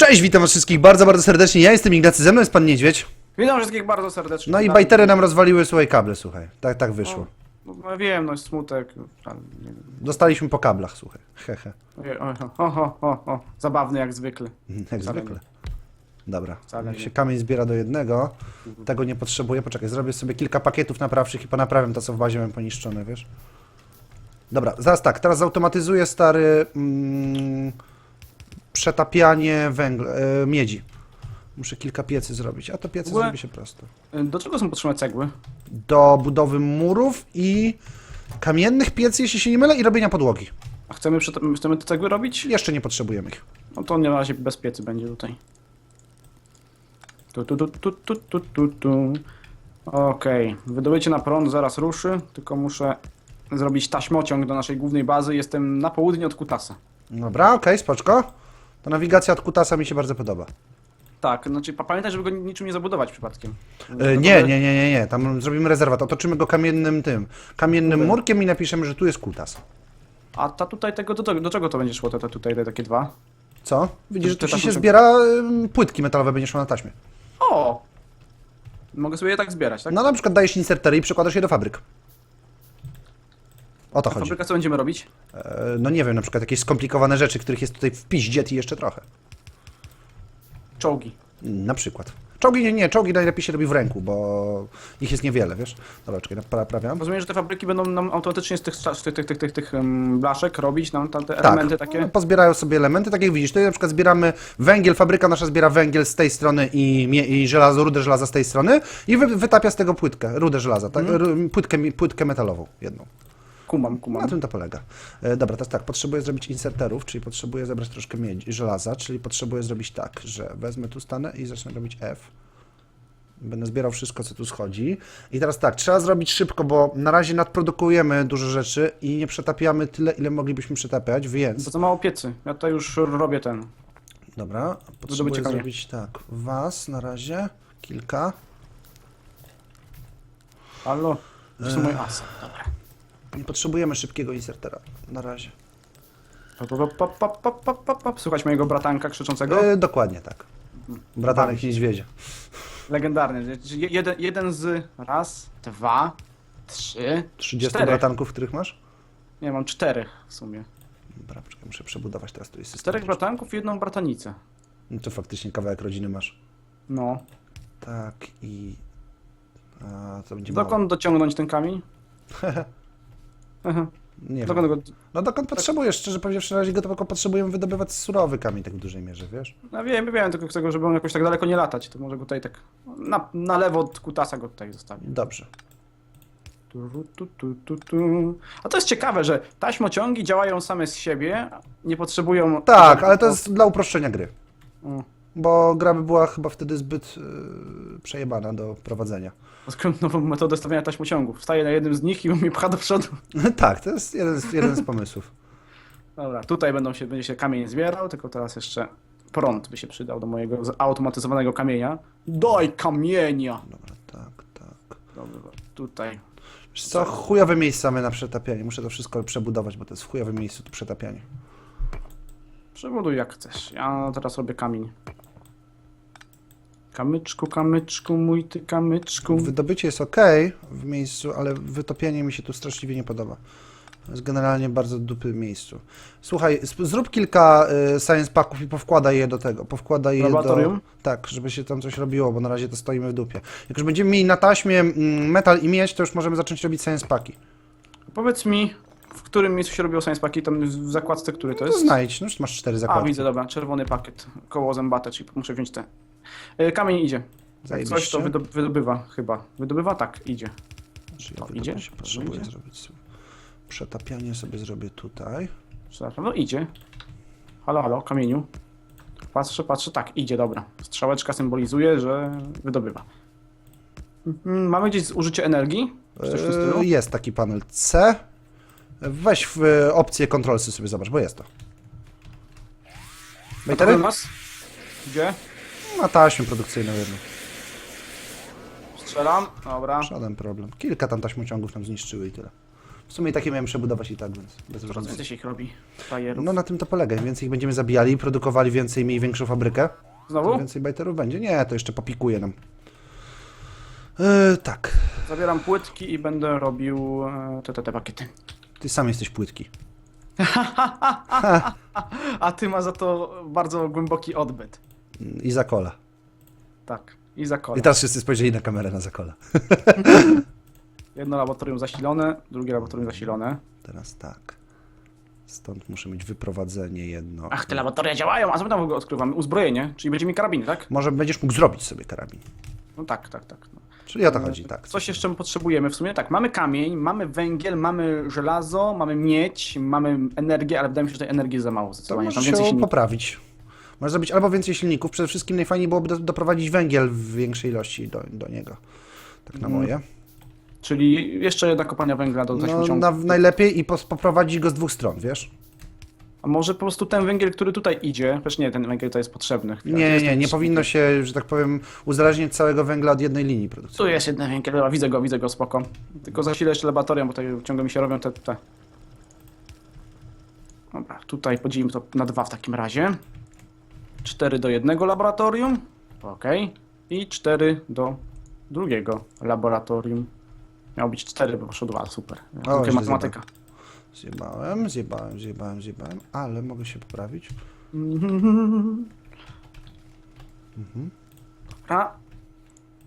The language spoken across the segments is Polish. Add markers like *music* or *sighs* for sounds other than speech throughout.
Cześć, witam was wszystkich bardzo, bardzo serdecznie. Ja jestem Ignacy, ze mną jest pan Niedźwiedź. Witam wszystkich bardzo serdecznie. No i bajtery nam rozwaliły, słuchaj, kable, słuchaj. Tak, tak wyszło. No, no, wiem, no smutek. ale nie wiem. Dostaliśmy po kablach, słuchaj. Hehe. Oj, O, o, o, o. Zabawny jak zwykle. *laughs* Jak Wcale zwykle. Dobra, Wcale jak nie. się kamień zbiera do jednego, tego nie potrzebuję. Poczekaj, zrobię sobie kilka pakietów naprawczych i ponaprawiam to, co w bazie mam poniszczone, wiesz? Dobra, zaraz tak, teraz zautomatyzuję stary mm, przetapianie węgla, e, miedzi. Muszę kilka piecy zrobić, a to piecy ogóle- zrobi się prosto. Y, Do czego są potrzebne cegły? do budowy murów i kamiennych piecy, jeśli się nie mylę, i robienia podłogi. A chcemy, przeta- chcemy te cegły robić? Jeszcze nie potrzebujemy ich. No to na razie bez piecy będzie tutaj. Tu, tu, tu, tu, tu, tu, tu, tu. Okej, wydobycie na prąd zaraz ruszy, tylko muszę zrobić taśmociąg do naszej głównej bazy. Jestem na południe od Kutasa. Dobra, okej, spoczko. Ta nawigacja od kutasa mi się bardzo podoba. Tak, znaczy pa- pamiętaj, żeby go niczym nie zabudować przypadkiem. E, nie, nie, nie, nie, nie, tam zrobimy rezerwat. Otoczymy go kamiennym tym, kamiennym murkiem i napiszemy, że tu jest kutas. A ta tutaj tego, do, do czego to będzie szło, te, te tutaj te takie dwa? Co? Widzisz, że tu ci się zbiera płytki metalowe, będziesz miał na taśmie. O! Mogę sobie je tak zbierać, tak? No na przykład dajesz insertery i przekładasz je do fabryk. O to chodzi. Fabryka co będziemy robić? E, no nie wiem, na przykład jakieś skomplikowane rzeczy, których jest tutaj w piździe i jeszcze trochę. Czołgi. Na przykład. Czołgi nie, nie, czołgi najlepiej się robi w ręku, bo ich jest niewiele, wiesz? Dobra, czekaj, naprawiam. Rozumiem, że te fabryki będą nam automatycznie z tych, z tych, tych, tych, tych, tych em, blaszek robić nam tam te Tak, elementy takie? no, pozbierają sobie elementy, tak jak widzisz, tutaj na przykład zbieramy węgiel, fabryka nasza zbiera węgiel z tej strony i, mie- i żelazo, rudę żelaza z tej strony i wy, wytapia z tego płytkę, rudę żelaza, tak? Mhm. Ru- Płytkę, mi- płytkę metalową, jedną. Kumam, Na kumam. tym to polega. E, dobra, teraz tak, potrzebuję zrobić inserterów, czyli potrzebuję zebrać troszkę miedzi, żelaza, czyli potrzebuję zrobić tak, że wezmę tu stanę i zacznę robić F. Będę zbierał wszystko, co tu schodzi. I teraz tak, trzeba zrobić szybko, bo na razie nadprodukujemy dużo rzeczy i nie przetapiamy tyle, ile moglibyśmy przetapiać, więc... To za mało piecy. Ja tutaj już robię ten. Dobra, potrzebuję ciekawie. zrobić tak, was na razie, kilka. Halo? To są moje asy. Dobra. Nie potrzebujemy szybkiego insertera, na razie. Pop, pop, pop, pop, pop, pop, pop, pop. Słuchać mojego bratanka krzyczącego? E, dokładnie tak. Bratanek Bawi się. niedźwiedzia. Legendarny. Je- Jeden, jeden z... Raz, dwa, trzy, 30 czterech. bratanków, których masz? Nie, mam czterech w sumie. Dobra, poczekaj, muszę przebudować teraz tu jest system. Czterech bratanków i jedną bratanicę. No to faktycznie kawałek rodziny masz. No. Tak i... A, to będzie mało. Dokąd dociągnąć ten kamień? *laughs* Aha. Nie wiem. Dokąd go... No dokąd potrzebujesz? Szczerze powiedziawszy, na razie go tylko potrzebujemy wydobywać surowy kamień tak w dużej mierze, wiesz? No wiem, wiem, tylko z tego, żeby on jakoś tak daleko nie latać, to może go tutaj tak na, na lewo od kutasa go tutaj zostawię. Dobrze. Tu, tu, tu, tu, tu. A to jest ciekawe, że taśmociągi działają same z siebie, nie potrzebują... Tak, ale to jest dla uproszczenia gry. O, Bo gra by była chyba wtedy zbyt yy, przejebana do prowadzenia. Skąd nową metodę stawiania taśmociągów. Wstaję na jednym z nich i on mnie pcha do przodu. tak, to jest jeden z, jeden z pomysłów. Dobra, tutaj będą się, będzie się kamień zbierał, tylko teraz jeszcze prąd by się przydał do mojego zautomatyzowanego kamienia. Daj kamienia! Dobra, tak, tak. Dobra, tutaj. Wiesz co, chujowe miejsce mamy na przetapianie. Muszę to wszystko przebudować, bo to jest w chujowym miejscu to przetapianie. Przebuduj jak chcesz. Ja teraz robię kamień. Kamyczku, kamyczku, mój ty kamyczku. Wydobycie jest ok w miejscu, ale wytopienie mi się tu straszliwie nie podoba. To jest generalnie bardzo dupy miejscu. Słuchaj, zrób kilka y, science packów i powkładaj je do tego. Powkładaj je do... Laboratorium? Tak, żeby się tam coś robiło, bo na razie to stoimy w dupie. Jak już będziemy mieli na taśmie mm, metal i miedź, to już możemy zacząć robić science paki. Powiedz mi, w którym miejscu się robiło science paki, tam w zakładce, który to To jest? znajdź, no już masz cztery A, zakładki. widzę, dobra, czerwony pakiet, koło zębate, czyli muszę wziąć te. Y, Kamień idzie. Jak Zajebiście. coś to wydob wydobywa chyba. Wydobywa? Tak, idzie. To ja idzie? To potrzebuję idzie? zrobić sobie. Przetapianie sobie zrobię tutaj. Przepraszam, no idzie. Halo, halo, kamieniu. Patrzę, patrzę, tak, idzie, dobra. Strzałeczka symbolizuje, że wydobywa. Mhm, Mamy gdzieś użycie energii? Czy coś w tym stylu? Yy, Jest taki panel C. Weź w y, opcję kontrolsy sobie zobacz, bo jest to. Bejtery? nas? Gdzie? Na taśmę produkcyjną jedną. Strzelam, dobra. Żaden problem. Kilka tam taśmociągów nam zniszczyły i tyle. W sumie takie miałem przebudować i tak, więc bez Coraz różnicy. więcej się ich robi. Frajerów. No na tym to polega. Im więcej ich będziemy zabijali, produkowali więcej, mieli większą fabrykę, Znowu? więcej bajterów będzie. Nie, to jeszcze popikuje nam. Yy, tak. Zabieram płytki i będę robił e, te, te, te pakiety. Ty sam jesteś płytki. *laughs* A ty masz za to bardzo głęboki odbyt. I zakola. Tak. I za I teraz wszyscy spojrzeli na kamerę na zakola. *laughs* Jedno laboratorium zasilone, drugie laboratorium zasilone. Teraz tak. Stąd muszę mieć wyprowadzenie jedno. Ach, te laboratoria działają, a co my tam w ogóle odkrywamy? Uzbrojenie, czyli będziemy mieli karabiny, tak? Może będziesz mógł zrobić sobie karabin. No tak, tak, tak. No. Czyli o to chodzi, tak. Coś jeszcze potrzebujemy w sumie? Tak, mamy kamień, mamy węgiel, mamy żelazo, mamy miedź, mamy energię, ale wydaje mi się, że tej energii jest za mało To zdecydowanie. Tam możesz więcej się silników. poprawić. Możesz zrobić albo więcej silników. Przede wszystkim najfajniej byłoby do, doprowadzić węgiel w większej ilości do, do niego. Tak na Mhm. moje. Czyli jeszcze jedna kopalnia węgla do No, na, najlepiej i poprowadzić go z dwóch stron, wiesz? A może po prostu ten węgiel, który tutaj idzie, też nie, ten węgiel to jest potrzebny. Chwila, Nie, jest nie, nie powinno się, że tak powiem, uzależnić całego węgla od jednej linii Tu produkcyjnej. jest jeden węgiel, dobra, widzę go, widzę go, spoko. Tylko zasilę jeszcze laboratorium, bo tutaj ciągle mi się robią te, te. Dobra, tutaj podzielimy to na dwa w takim razie. 4 do jednego laboratorium. Okej. I 4 do drugiego laboratorium. Miało być 4, bo poszło 2, super. Źle matematyka. Zjebałem, zjebałem, zjebałem, zjebałem, ale mogę się poprawić. Dobra.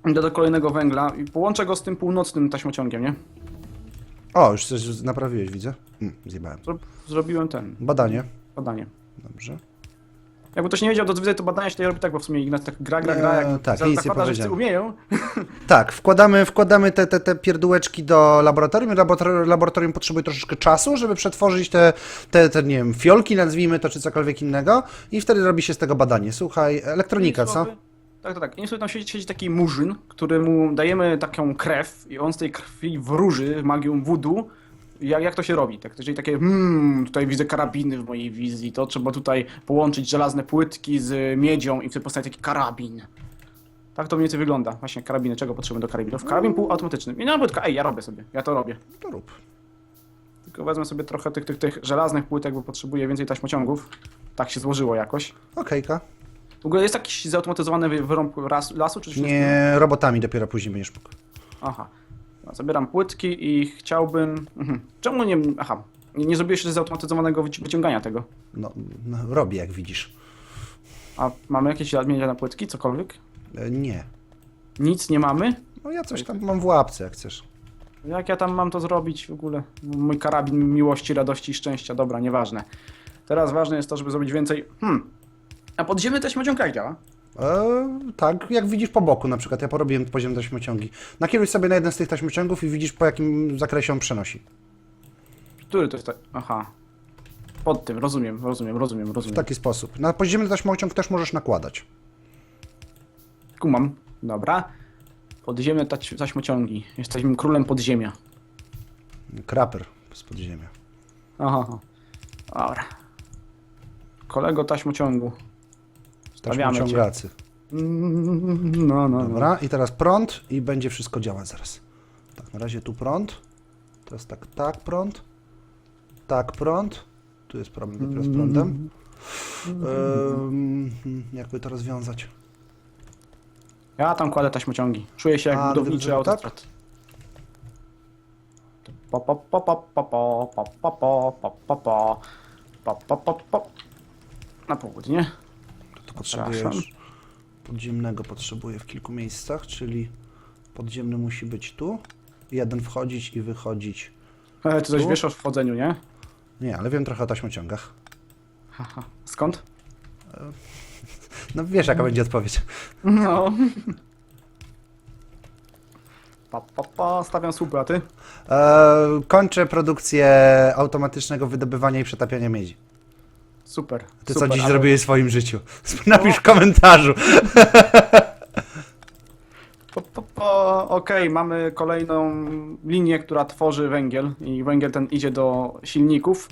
Idę do kolejnego węgla i połączę go z tym północnym taśmociągiem, nie? O, już coś naprawiłeś, widzę. Mm, zjebałem. Zro zrobiłem ten, Badanie. badanie. Dobrze. Jakby ktoś nie wiedział, to widzę to badania się tutaj robi tak, bo w sumie Ignacy tak gra, gra, gra, Eee, jak tak, za- nic nie zakłada, że umieją. *laughs* Tak, wkładamy, wkładamy te, te, te pierdółeczki do laboratorium. Laboratorium, laboratorium potrzebuje troszeczkę czasu, żeby przetworzyć te, te, te, nie wiem, fiolki, nazwijmy to, czy cokolwiek innego. I wtedy robi się z tego badanie. Słuchaj, elektronika, co? Tak, tak, tak. I tam siedzi, siedzi taki murzyn, któremu dajemy taką krew i on z tej krwi wróży magią voodoo. Jak, jak to się robi? Tak, czyli takie, hmm, tutaj widzę karabiny w mojej wizji, to trzeba tutaj połączyć żelazne płytki z miedzią i wtedy powstaje taki karabin. Tak to mniej więcej wygląda. Właśnie karabiny, czego potrzebujemy do karabinów? Karabin półautomatyczny. I na płytka, ej, ja robię sobie, ja to robię. To rób. Tylko wezmę sobie trochę tych, tych, tych żelaznych płytek, bo potrzebuję więcej taśmociągów. Tak się złożyło jakoś. Okejka. W ogóle jest jakiś zautomatyzowany wy- wyrąb lasu, czy coś? Nie, robotami dopiero później będziesz mógł. Aha. No, Zabieram płytki i chciałbym... Mhm. Czemu nie... Aha. Nie, nie zrobiłeś zautomatyzowanego wyci- wyciągania tego. No, no, robię, jak widzisz. A mamy jakieś odmienienia na płytki? Cokolwiek? E, Nie. Nic nie mamy? No ja coś tam mam w łapce, jak chcesz. Jak ja tam mam to zrobić w ogóle? Mój karabin miłości, radości i szczęścia. Dobra, nieważne. Teraz ważne jest to, żeby zrobić więcej... Hmm. A podziemny jak działa? E, tak, jak widzisz po boku na przykład, ja porobiłem poziom taśmociągi. Nakieruj sobie na jeden z tych taśmociągów i widzisz po jakim zakresie on przenosi. Który to jest... Ta... Aha. Pod tym, rozumiem, rozumiem, rozumiem, W rozumiem. taki sposób. Na podziemny taśmociąg też możesz nakładać. Kumam. Dobra. Podziemne taś taśmociągi. Jesteśmy królem podziemia. Kraper z podziemia. Aha. aha. Dobra. Kolego taśmociągu. Stawiamy cię. Mm, No, no, no. Dobra, i teraz prąd i będzie wszystko działać zaraz. Tak, na razie tu prąd. Teraz tak, tak prąd. Tak prąd. Tu jest problem dopiero z prądem. Ym, jakby to rozwiązać? Ja tam kładę taśmociągi. Czuję się jak A, budowniczy gdyby- tak? autostrad. Po, po, po, po, po, po, po, po, po, po, po, po. Po, po, po, po. Na południe. Przepraszam. podziemnego potrzebuję w kilku miejscach, czyli podziemny musi być tu. Jeden wchodzić i wychodzić. E, ty coś Tu? wiesz o wchodzeniu, nie? Nie, ale wiem trochę o taśmociągach. Haha. Skąd? *laughs* No wiesz jaka będzie odpowiedź. No. Pa, pa, pa. Stawiam słupy, a ty? E, kończę produkcję automatycznego wydobywania i przetapiania miedzi. Super. Ty super, co dziś ale- zrobiłeś w swoim życiu? Napisz w komentarzu. Po, po, po, Okej, mamy kolejną linię, która tworzy węgiel i węgiel ten idzie do silników.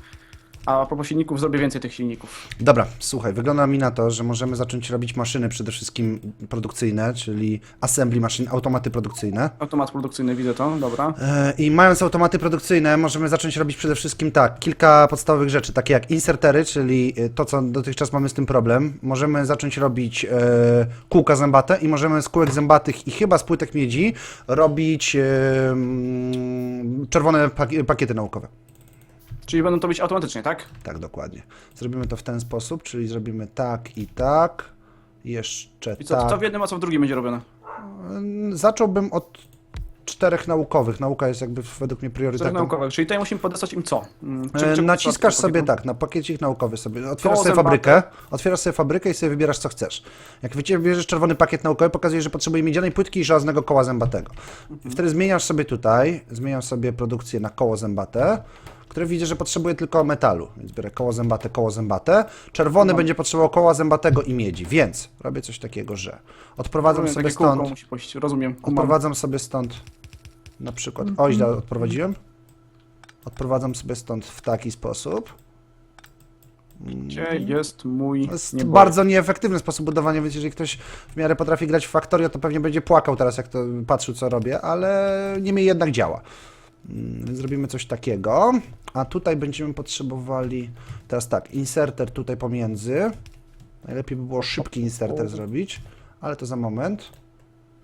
A propos silników, zrobię więcej tych silników. Dobra, słuchaj, wygląda mi na to, że możemy zacząć robić maszyny przede wszystkim produkcyjne, czyli assembly maszyn, automaty produkcyjne. Automat produkcyjny, widzę to, dobra. E, I mając automaty produkcyjne, możemy zacząć robić przede wszystkim tak, kilka podstawowych rzeczy, takie jak insertery, czyli e, to, co dotychczas mamy z tym problem. Możemy zacząć robić e, kółka zębate i możemy z kółek zębatych i chyba z płytek miedzi robić e, mm, czerwone paki- pakiety naukowe. Czyli będą to być automatycznie, tak? Tak, dokładnie. Zrobimy to w ten sposób, czyli zrobimy tak i tak. Jeszcze I co, tak. to w jednym, a co w drugim będzie robione? Mm, Zacząłbym od czterech naukowych. Nauka jest jakby według mnie Czterech priorytetem. naukowych, czyli tutaj musimy podesłać im co? Mm, czym- E, czym- Naciskasz co- sobie tak, na pakiecik naukowy sobie. Otwierasz Koło sobie zębate. fabrykę, otwierasz sobie fabrykę i sobie wybierasz co chcesz. Jak wybierzesz czerwony pakiet naukowy, pokazuje, że potrzebuje miedzianej płytki i żelaznego koła zębatego. Mhm. Wtedy zmieniasz sobie tutaj, zmieniam sobie produkcję na koło zębate, które widzę, że potrzebuje tylko metalu, więc biorę koło zębate, koło zębate. Czerwony No. będzie potrzebował koła zębatego i miedzi, więc robię coś takiego, że odprowadzam Rozumiem, sobie stąd, musi pójść, rozumiem. kumam. odprowadzam sobie stąd na przykład, Mhm. o źle odprowadziłem, odprowadzam sobie stąd w taki sposób. Gdzie jest mój To jest bardzo nieefektywny sposób budowania, więc jeżeli ktoś w miarę potrafi grać w Factorio, to pewnie będzie płakał teraz, jak to patrzył, co robię, ale niemniej jednak działa. Mm, Więc zrobimy coś takiego, a tutaj będziemy potrzebowali, teraz tak, inserter tutaj pomiędzy. Najlepiej by było szybki inserter zrobić, ale to za moment.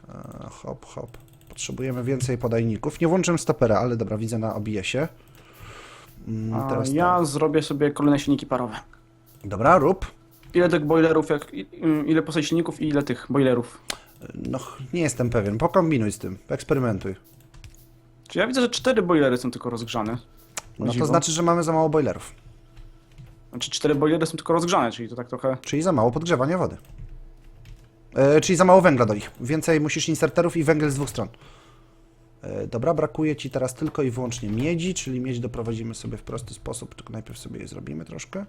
E, Hop, hop. Potrzebujemy więcej podajników. Nie włączyłem stopera, ale dobra, widzę na OBS-ie. Mm, A Teraz ja tak. zrobię sobie kolejne silniki parowe. Dobra, rób. Ile tych boilerów, jak, ile postać silników i ile tych boilerów? No, nie jestem pewien. Pokombinuj z tym, eksperymentuj. Czy ja widzę, że cztery boilery są tylko rozgrzane? No to dziwo. znaczy, że mamy za mało boilerów, Znaczy cztery boilery są tylko rozgrzane, czyli to tak trochę... czyli za mało podgrzewania wody. E, czyli za mało węgla do nich. Więcej musisz inserterów i węgiel z dwóch stron. E, dobra, brakuje Ci teraz tylko i wyłącznie miedzi, czyli miedź doprowadzimy sobie w prosty sposób, tylko najpierw sobie je zrobimy troszkę.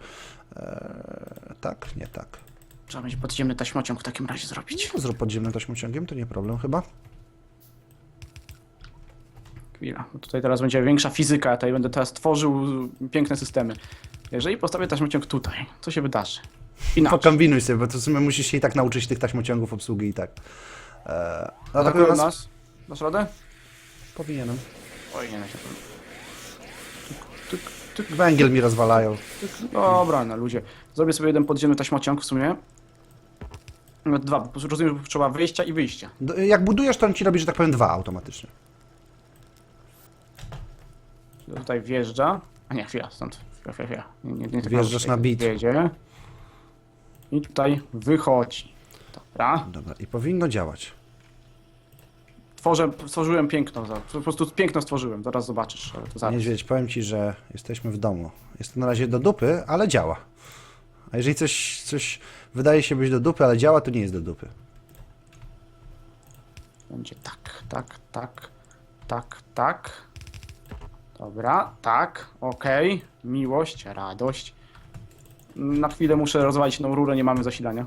E, tak, nie tak. Trzeba będzie podziemny taśmociąg w takim razie zrobić. No, zrób podziemnym taśmociągiem, to nie problem chyba. Chwila, tutaj teraz będzie większa fizyka, tutaj będę teraz tworzył piękne systemy. Jeżeli postawię taśmociąg tutaj, co się wydarzy? Inaczej. Pokombinuj sobie, bo to w sumie musisz się i tak nauczyć tych taśmociągów obsługi i tak. E, Atakują atakują nas? nas? Dasz radę? Powinienem. Oj, nie, nie. Tyk, tyk, Węgiel mi rozwalają. tyk. Dobra, na luzie. Zrobię sobie jeden podziemny taśmociąg w sumie. Nawet dwa, bo rozumiem, że potrzeba wyjścia i wyjścia. D- Jak budujesz, to on ci robi, że tak powiem, dwa automatycznie. Tutaj wjeżdża. A nie, chwila, stąd. Chwila, chwila, chwila. Nie, nie, nie, Wjeżdżasz na bit. Jedzie. I tutaj wychodzi. Dobra. Dobra, i powinno działać. Tworzę, stworzyłem piękno. Po prostu piękno stworzyłem, zaraz zobaczysz. Ale to zaraz. Niedźwiedź, powiem ci, że jesteśmy w domu. Jest to na razie do dupy, ale działa. A jeżeli coś, coś wydaje się być do dupy, ale działa, to nie jest do dupy. Będzie tak, tak, tak, tak, tak. Dobra, tak, okej. Miłość, radość. Na chwilę muszę rozwalić tą rurę, nie mamy zasilania.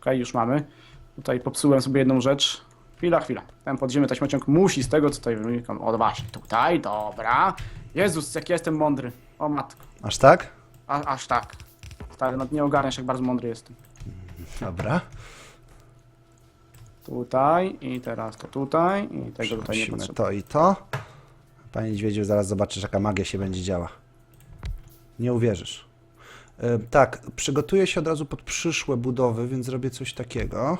Okej, już mamy. Tutaj popsułem sobie jedną rzecz. Chwila, chwila. Ten podziemny taśmociąg musi z tego, co tutaj wynikam. O, właśnie, tutaj, dobra. Jezus, jak ja jestem mądry. O matko, Aż tak? A, aż tak. Stary, no nie ogarniasz, jak bardzo mądry jestem. Dobra. Tutaj i teraz to tutaj i tego tutaj nie potrzebuję. to i to. Panie Niedźwiedziu, zaraz zobaczysz, jaka magia się będzie działa. Nie uwierzysz. E, tak, przygotuję się od razu pod przyszłe budowy, więc zrobię coś takiego.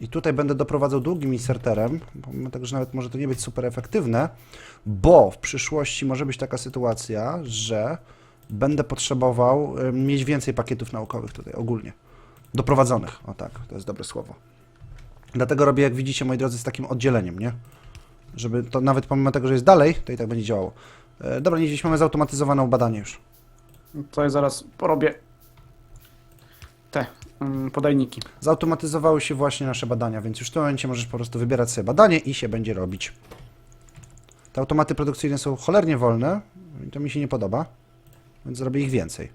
I tutaj będę doprowadzał długim inserterem, pomimo tego, że nawet może to nie być super efektywne, bo w przyszłości może być taka sytuacja, że będę potrzebował e, mieć więcej pakietów naukowych tutaj ogólnie. Doprowadzonych, o tak, to jest dobre słowo. Dlatego robię, jak widzicie, moi drodzy, z takim oddzieleniem, nie? Żeby to nawet pomimo tego, że jest dalej, to i tak będzie działało. E, dobra, nie dziś mamy zautomatyzowane badanie już. Tutaj zaraz porobię te mm, podajniki. Zautomatyzowały się właśnie nasze badania, więc już w tym momencie możesz po prostu wybierać sobie badanie i się będzie robić. Te automaty produkcyjne są cholernie wolne i to mi się nie podoba, więc zrobię ich więcej.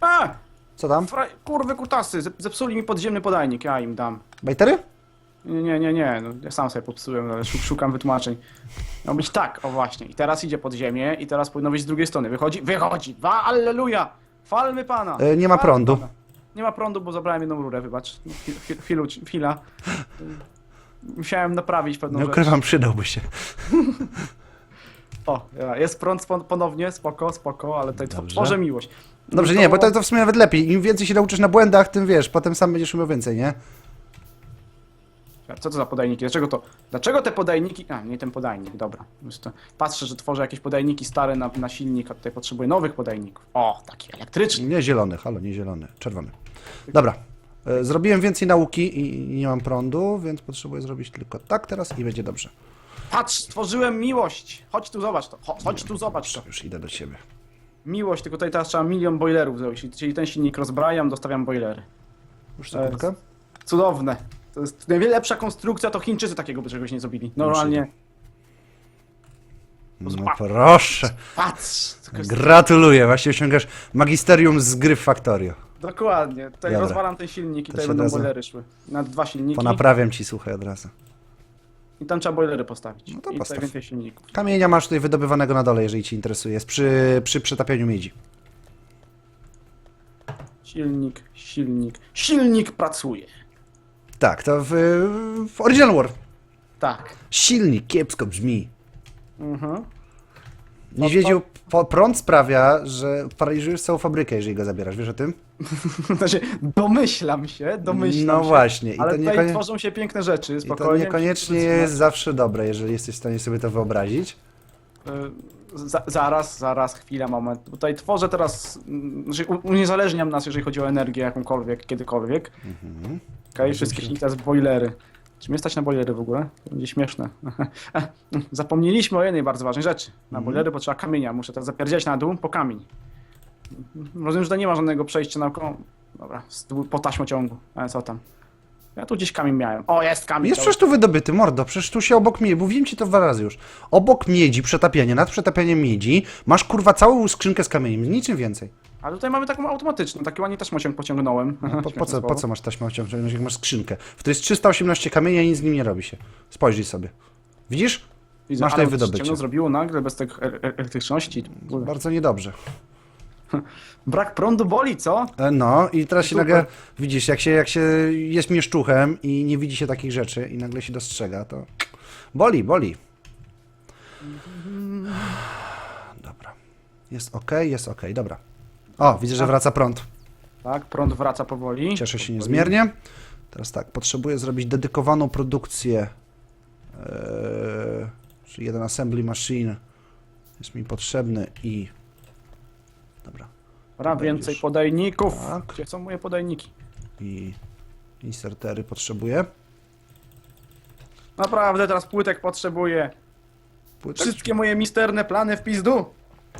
A! Co tam? Fraj, kurwy kutasy, zep- zepsuli mi podziemny podajnik, ja im dam. Bajtery? Nie, nie, nie, nie. No, ja sam sobie popsułem, ale szuk- szukam wytłumaczeń. Miał być tak, o właśnie. I teraz idzie pod ziemię i teraz powinno być z drugiej strony. Wychodzi, wychodzi! Wa, alleluja! Falmy pana! E, nie ma Falmy prądu. pana. Nie ma prądu, bo zabrałem jedną rurę, wybacz. No, Chwil, chwil, chwilu, chwila. Musiałem naprawić pewną Nie rzecz. ukrywam, przydałby się. *laughs* O, ja, jest prąd pon- ponownie, spoko, spoko, ale tutaj Dobrze. tworzę miłość. Dobrze, No nie, bo to, to w sumie nawet lepiej. Im więcej się nauczysz na błędach, tym wiesz, potem sam będziesz umiał więcej, nie? Co to za podajniki? Dlaczego to? Dlaczego te podajniki. A, nie ten podajnik, dobra. Już to patrzę, że tworzę jakieś podajniki stare na, na silnik, a tutaj potrzebuję nowych podajników. O, taki elektryczny. Nie zielony, halo, nie zielony, czerwony. Dobra. E, Zrobiłem więcej nauki i i nie mam prądu, więc potrzebuję zrobić tylko tak teraz i będzie dobrze. Patrz, stworzyłem miłość! Chodź tu, zobacz to. Cho- Chodź tu, zobacz to. Już idę do ciebie. Miłość, tylko tutaj teraz trzeba milion boilerów zrobić. Czyli ten silnik rozbrajam, dostawiam boilery. Już sekundkę. Cudowne. To jest najwiele lepsza konstrukcja, to Chińczycy takiego by czegoś nie zrobili. Normalnie. No proszę. Patrz! tylko jest- Gratuluję, właśnie osiągasz magisterium z gry w Factorio. Dokładnie. Tutaj Dobra. rozwalam ten silnik i To tutaj się będą razu- boilery szły. Na dwa silniki. Ponaprawiam ci, słuchaj, od razu. I tam trzeba boilery postawić. No to I postaw. więcej silników. Kamienia masz tutaj wydobywanego na dole, jeżeli ci interesuje. Jest przy, przy przetapianiu miedzi. Silnik, silnik, silnik pracuje. Tak, to w, w Original War. Tak. Silnik kiepsko brzmi. Mhm. Niedźwiedziu, po, prąd sprawia, że paraliżujesz całą fabrykę, jeżeli go zabierasz. Wiesz o tym? *laughs* Znaczy, domyślam się, domyślam No się. właśnie. I Ale to, tutaj niekonie... tworzą się piękne rzeczy, I spokojnie. to niekoniecznie jest zawsze dobre, jeżeli jesteś w stanie sobie to wyobrazić. Y, Za, zaraz, zaraz, chwila, moment. Tutaj tworzę teraz, mm, znaczy uniezależniam nas, jeżeli chodzi o energię jakąkolwiek, kiedykolwiek. Mhm. Okej, wszystkie silniki teraz boilery. Czy mnie stać na boilery w ogóle? To będzie śmieszne. *laughs* Zapomnieliśmy o jednej bardzo ważnej rzeczy. Na Mhm. boilery potrzeba kamienia. Muszę teraz zapierdziać na dół po kamień. Rozumiem, że to nie ma żadnego przejścia na oko. Dobra, po taśmociągu. Ale co tam? Ja tu gdzieś kamień miałem. O, jest kamień. Jest przecież tu wydobyty, mordo, przecież tu się obok miedzi, mówiłem ci to dwa razy już. Obok miedzi, przetapianie, nad przetapianiem miedzi, masz kurwa całą skrzynkę z kamieniem, niczym więcej. Ale tutaj mamy taką automatyczną, taki ładnie taśmociąg pociągnąłem. No, po, po, co, po co masz taśmę ciągnąć, jak masz skrzynkę? W której jest 318 kamienia i nic z nim nie robi się. Spojrzyj sobie. Widzisz? Widzę, masz tutaj wydobycie. ciemno zrobiło nagle bez tej e- e- elektryczności. Bardzo niedobrze. *laughs* Brak prądu boli, co? E, No i teraz się Super. nagle, widzisz, jak się, jak się jest mieszczuchem i nie widzi się takich rzeczy i nagle się dostrzega, to boli, boli. *sighs* Dobra. Jest ok, jest ok, dobra. O, widzę, że wraca prąd. Tak, prąd wraca powoli. Cieszę się niezmiernie. Teraz tak, potrzebuję zrobić dedykowaną produkcję. Eee, czyli jeden assembly machine jest mi potrzebny i... Dobra. Dobra, więcej podajników. Tak. Gdzie są moje podajniki? I insertery potrzebuję. Naprawdę teraz płytek potrzebuję. Płytek? Wszystkie moje misterne plany w pizdu.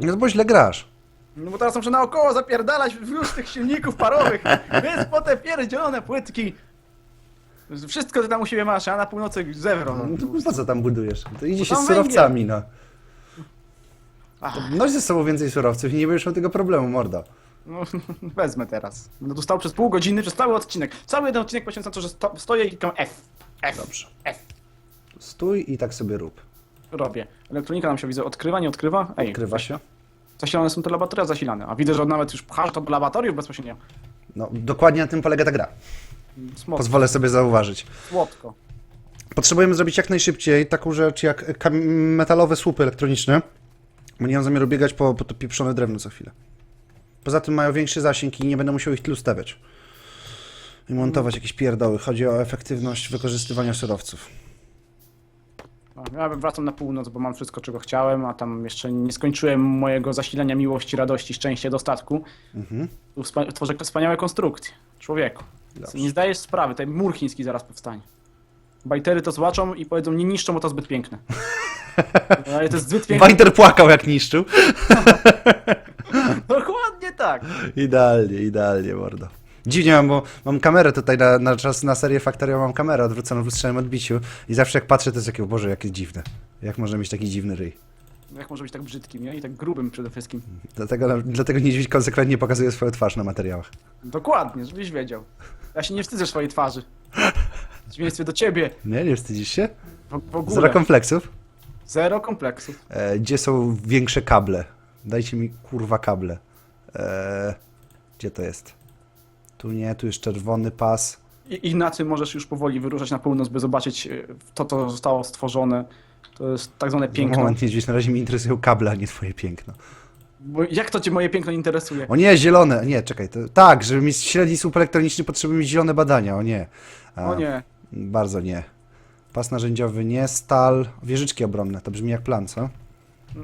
No bo źle grasz. No bo teraz muszę naokoło zapierdalać w już tych silników parowych. *laughs* Wyspo te pierdzielone płytki. Wszystko ty tam u siebie masz, a na północy zewro. No. Po co tam budujesz? To idzie się z surowcami, no. Noś ze sobą więcej surowców i nie będziesz miał tego problemu, mordo. no, *laughs* wezmę teraz. Będę tu stał przez pół godziny, przez cały odcinek. Cały jeden odcinek poświęcam to, że sto, stoję i klikam F. F. Dobrze. F. Stój i tak sobie rób. Robię. Elektronika nam się widzę odkrywa, nie odkrywa? Ej, Odkrywa się. Zasilane są te laboratoria zasilane. A widzę, że nawet już pchasz do laboratoriów bezpośrednio. No, dokładnie na tym polega ta gra. Smutno, Pozwolę sobie zauważyć. słodko. Potrzebujemy zrobić jak najszybciej taką rzecz jak kam- metalowe słupy elektroniczne, bo nie mam zamiaru biegać po, po to pieprzone drewno co chwilę. Poza tym mają większy zasięg i nie będę musiał ich tylu stawiać. I montować jakieś pierdoły. Chodzi o efektywność wykorzystywania surowców. Ja wracam na północ, bo mam wszystko, czego chciałem, a tam jeszcze nie skończyłem mojego zasilania miłości, radości, szczęścia, dostatku. Mhm. Tworzę wspaniałe konstrukcje. Człowieku. Dobrze. Nie zdajesz sprawy, tutaj mur chiński zaraz powstanie. Bajtery to zobaczą i powiedzą, nie niszczą, bo to zbyt piękne. *laughs* Ale to jest zbyt piękne. Wajter płakał jak niszczył. *laughs* Dokładnie tak. Idealnie, idealnie, mordo. Dziwnie mam, bo mam kamerę tutaj na, na czas na serię Factorio mam kamerę odwróconą w lustrzanym odbiciu i zawsze jak patrzę to jest takie, Boże, jakie dziwne. Jak może mieć taki dziwny ryj? Jak może być tak brzydkim, nie? I tak grubym przede wszystkim. Dlatego, dlatego niedźwiedź konsekwentnie pokazuje swoją twarz na materiałach. Dokładnie, żebyś wiedział. Ja się nie wstydzę swojej twarzy. W przeciwieństwie do ciebie. Nie, nie wstydzisz się? W, w ogóle. Zero kompleksów. Zero kompleksów. E, gdzie są większe kable? Dajcie mi kurwa kable. E, gdzie to jest? Tu nie, tu jest czerwony pas. I, I na tym możesz już powoli wyruszać na północ, by zobaczyć e, to, co zostało stworzone. To jest tak zwane piękno. Moment, niedźwiedź, na razie mi interesują kable, a nie twoje piękno. Bo jak to cię moje piękno interesuje? O nie, zielone. Nie, czekaj. To, tak, żeby mieć średni słup elektroniczny potrzebujemy mieć zielone badania. O nie. A, O nie. Bardzo nie. Pas narzędziowy nie, stal, wieżyczki obronne. To brzmi jak plan, co?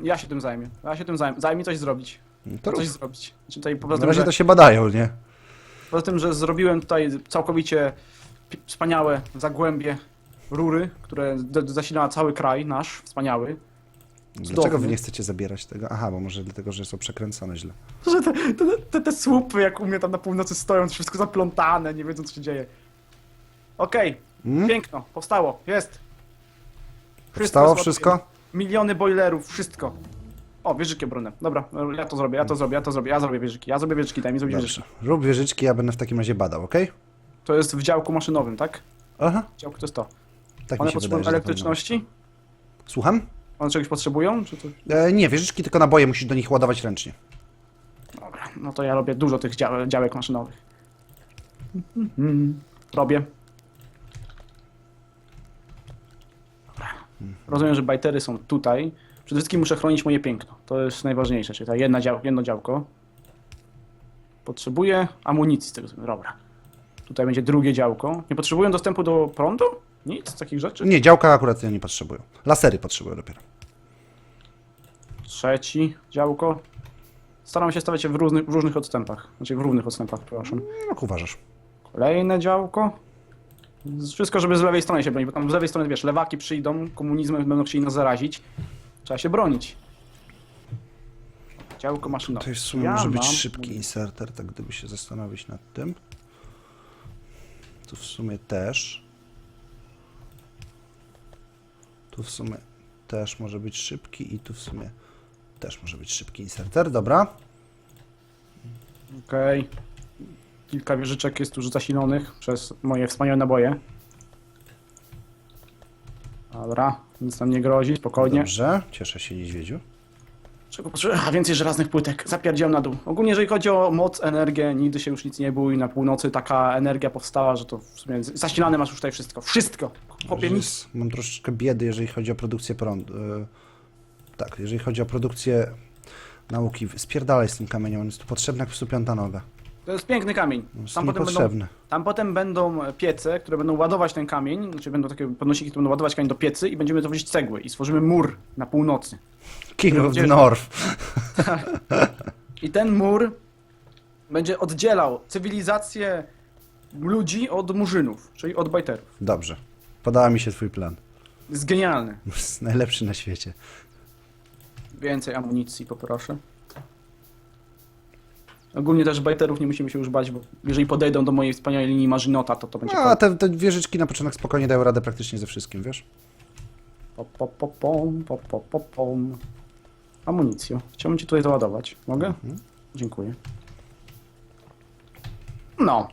Ja się tym zajmę. Ja się tym zajmę. Daj mi coś zrobić. To coś rób. zrobić. Znaczy Tutaj poza Na tym, razie że, to się badają, nie? poza tym, że zrobiłem tutaj całkowicie pi- wspaniałe zagłębie rury, które d- zasila cały kraj nasz, wspaniały. Dlaczego wy nie chcecie zabierać tego? Aha, bo może dlatego, że są przekręcone źle. Że te, te, te, te słupy, jak u mnie tam na północy stoją, to wszystko zaplątane, nie wiedzą co się dzieje. Okej, Mm? piękno, powstało, jest. Powstało jest wszystko? Miliony boilerów, wszystko. O, wieżyki obronne. Dobra, ja to zrobię, ja to zrobię, ja to zrobię, ja zrobię wieżyki, ja zrobię wieżyki, daj mi zrobić wieżyki. Rób wieżyczki, ja będę w takim razie badał, okej? To jest w działku maszynowym, tak? Aha, Działko to jest to. tak One mi się potrzebują że elektryczności? Słucham? One czegoś potrzebują? Czy to... E, nie, wieżyczki tylko naboje, musisz do nich ładować ręcznie. Dobra, no to ja robię dużo tych dział działek maszynowych. Mhm. Robię. Rozumiem, że bajtery są tutaj. Przede wszystkim muszę chronić moje piękno. To jest najważniejsze, czyli ta jedna dział jedno działko. Potrzebuję amunicji z tego. Dobra. Tutaj będzie drugie działko. Nie potrzebują dostępu do prądu? Nic z takich rzeczy? Nie, działka akurat nie potrzebują. Lasery potrzebują dopiero. Trzeci działko. Staram się stawiać je w, różnych w różnych odstępach. Znaczy w równych odstępach, przepraszam. Jak uważasz? Kolejne działko. Wszystko, żeby z lewej strony się bronić, bo tam z lewej strony, wiesz, lewaki przyjdą, komunizmem będą chcieli nas zarazić. Trzeba się bronić. Działko maszynowe. To jest w sumie Ja może być mam- szybki inserter, tak gdyby się zastanowić nad tym. Tu w sumie też. Tu w sumie też może być szybki i tu w sumie też może być szybki inserter, dobra. Okej. Kilka wieżyczek jest już zasilonych przez moje wspaniałe naboje. Dobra, nic nam nie grozi, spokojnie. Dobrze, cieszę się niedźwiedziu. Czego potrzebuję? A więcej żelaznych płytek. Zapierdziałem na dół. Ogólnie, jeżeli chodzi o moc, energię, nigdy się już nic nie bój. Na północy taka energia powstała, że to w sumie zasilane masz już tutaj wszystko. Wszystko! Chłopie, Że nic. jest- Mam troszeczkę biedy, jeżeli chodzi o produkcję prądu. e, Tak, jeżeli chodzi o produkcję nauki. Spierdalaj z tym kamieniem, on jest tu potrzebny jak psu piąta noga. To jest piękny kamień. Jest Tam potem, będą, tam potem będą piece, które będą ładować ten kamień, znaczy będą takie podnosiki, które będą ładować kamień do piecy i będziemy to wrzucić cegły i stworzymy mur na północy. King of the North. I ten mur będzie oddzielał cywilizację ludzi od murzynów, czyli od bajterów. Dobrze. Podoba mi się twój plan. Jest genialny. Jest najlepszy na świecie. Więcej amunicji poproszę. Ogólnie też bajterów nie musimy się już bać, bo jeżeli podejdą do mojej wspaniałej linii Marzynota, to to będzie No, a te, te wieżyczki na początek spokojnie dają radę praktycznie ze wszystkim, wiesz? po, po, po, pom, po, po, po, pom. Amunicję. Chciałbym ci tutaj doładować. Mogę? Mhm. Dziękuję. No.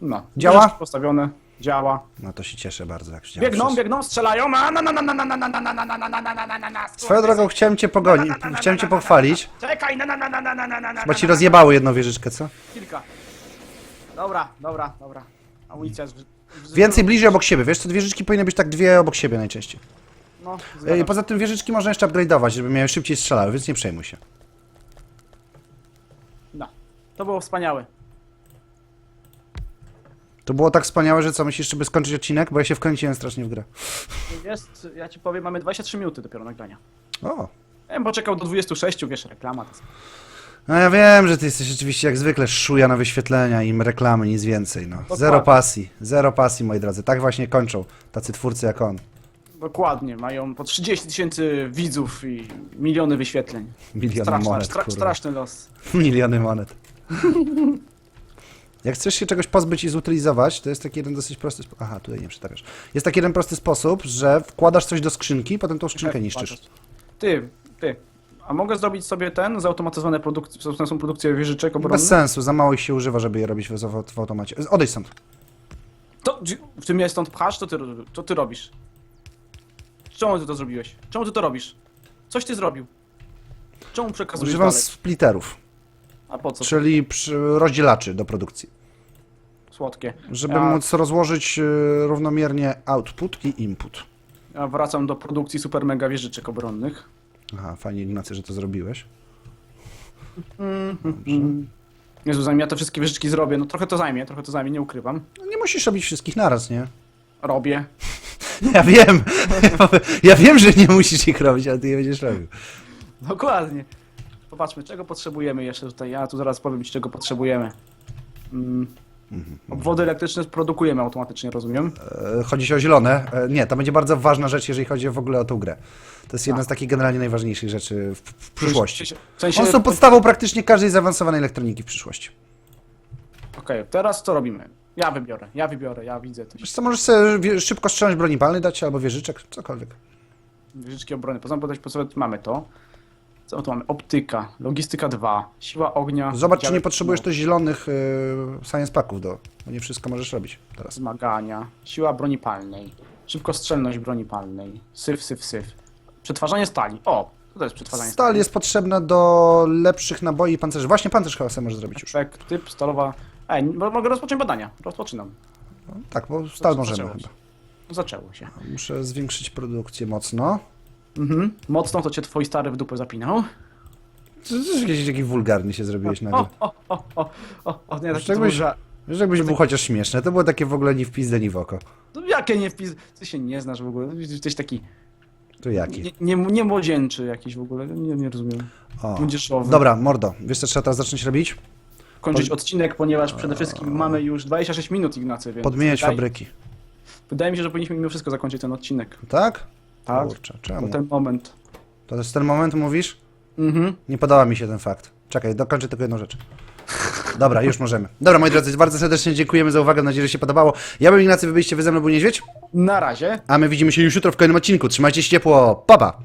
No. Działa? Postawione. Działa. No to się cieszę bardzo, jak się Biegną, biegną, strzelają. A, na, na, na, na, na, na, na, na, na, na, na, na, na, na, na, na, na, Swoją drogą chciałem cię pogonić, chciałem cię pochwalić. Czekaj, na, na, na, na, na, na, na, na, Chyba ci na, na, rozjebały jedną wieżyczkę, co? Kilka. Dobra, dobra, dobra. Amunicja jest... w- w- Więcej bliżej obok siebie, wiesz? Te wieżyczki powinny być tak dwie obok siebie najczęściej. No, E, zgadzam się. Poza tym wieżyczki można jeszcze upgrade'ować, żeby miały szybciej strzelały, więc nie przejmuj się. no. To było wspaniałe. To było tak wspaniałe, że co, myślisz, żeby skończyć odcinek? Bo ja się wkręciłem strasznie w grę. Jest, ja ci powiem, mamy 23 minuty dopiero nagrania. O, Ja bym poczekał do 26, wiesz, reklama to no ja wiem, że ty jesteś rzeczywiście jak zwykle szuja na wyświetlenia i reklamy, nic więcej, no. Dokładnie. Zero pasji, zero pasji, moi drodzy. Tak właśnie kończą tacy twórcy jak on. Dokładnie, mają po 30 tysięcy widzów i miliony wyświetleń. Miliony Straszna, monet, stra, kurwa. straszny los. *laughs* Miliony monet. *laughs* Jak chcesz się czegoś pozbyć i zutylizować, to jest taki jeden dosyć prosty sposób. Aha, tutaj nie przestawiasz. Jest taki jeden prosty sposób, że wkładasz coś do skrzynki, potem tą skrzynkę niszczysz. Ty, ty. A mogę zrobić sobie ten, zautomatyzowane produkcje, są produkcje wieżyczek Bez obronnych? sensu, za mało ich się używa, żeby je robić w, w, w automacie. Odejdź stąd. To, w ty mnie stąd pchasz? Co ty, co ty robisz? Czemu ty to zrobiłeś? Czemu ty to robisz? Coś ty zrobił. Czemu przekazujesz Używam dalej? splitterów, A po co? czyli przy, rozdzielaczy do produkcji. Słodkie. Żeby Ja- móc rozłożyć y, równomiernie output i input. Ja wracam do produkcji super mega wieżyczek obronnych. Aha, fajnie Ignacy, że to zrobiłeś. Mm. Jezu, zanim ja te wszystkie wieżyczki zrobię, no trochę to zajmie, trochę to zajmie, nie ukrywam. No Nie musisz robić wszystkich naraz, nie? Robię. *laughs* Ja wiem, *laughs* ja wiem, że nie musisz ich robić, ale ty je będziesz robił. Dokładnie. Popatrzmy, czego potrzebujemy jeszcze tutaj. Ja tu zaraz powiem ci, czego potrzebujemy. Mm. Obwody elektryczne produkujemy automatycznie, rozumiem. E, Chodzi się o zielone. E, Nie, to będzie bardzo ważna rzecz, jeżeli chodzi w ogóle o tą grę. To jest jedna z takich generalnie najważniejszych rzeczy w, w przyszłości. W sensie, One są podstawą praktycznie każdej zaawansowanej elektroniki w przyszłości. Okej, teraz co robimy? Ja wybiorę, ja wybiorę, ja widzę te Wiesz co, możesz sobie wie- szybko strzelać broni palnej dać, albo wieżyczek, cokolwiek. wieżyczki obrony. Poza tym po sobie mamy to. Co tu mamy? Optyka, logistyka 2, siła ognia. Zobacz, czy nie potrzebujesz no, też zielonych y, science packów do... Bo nie wszystko możesz robić teraz. Zmagania, siła broni palnej, szybkostrzelność broni palnej, syf, syf, syf. Przetwarzanie stali. O, to jest przetwarzanie Stal jest potrzebna do lepszych naboi i pancerzy. Właśnie pancerz chyba sobie możesz zrobić już. Efekt, typ, stalowa. Ej, mogę rozpocząć badania. Rozpoczynam. Tak, bo stal możemy Zaczęło chyba. się. Zaczęło się. Muszę zwiększyć produkcję mocno. Mhm. Mocno to cię twój stary w dupę zapinał. Co- co- Jakiś taki wulgarny się zrobiłeś nagle. O, o, o, o, o, o, nie, taki Jakbyś- to był ża- Wiesz, jakbyś był chociaż śmieszny, to było takie w ogóle ni w pizdę, ni w oko. No jakie nie wpis... Ty się nie znasz w ogóle. Jesteś taki To jaki? nie, nie, nie młodzieńczy jakiś w ogóle. Nie, nie rozumiem. O. Młodzieżowy. Dobra, mordo. Wiesz co trzeba teraz zacząć robić? Kończyć Pod- odcinek, ponieważ przede wszystkim mamy już 26 minut, Ignacy, więc... Podmieniać wydaje, fabryki. Wydaje mi się, że powinniśmy mimo wszystko zakończyć ten odcinek. Tak? Tak. Kurczę, To czemu? ten moment. To jest ten moment, mówisz? Mhm. Nie podoba mi się ten fakt. Czekaj, dokończę tylko jedną rzecz. Dobra, już możemy. Dobra, moi drodzy, bardzo serdecznie dziękujemy za uwagę. Mam nadzieję, że się podobało. Ja bym Ignacy, wy byliście, wy ze mną był Niedźwiedź. Na razie. A my widzimy się już jutro w kolejnym odcinku. Trzymajcie się ciepło. Pa, pa!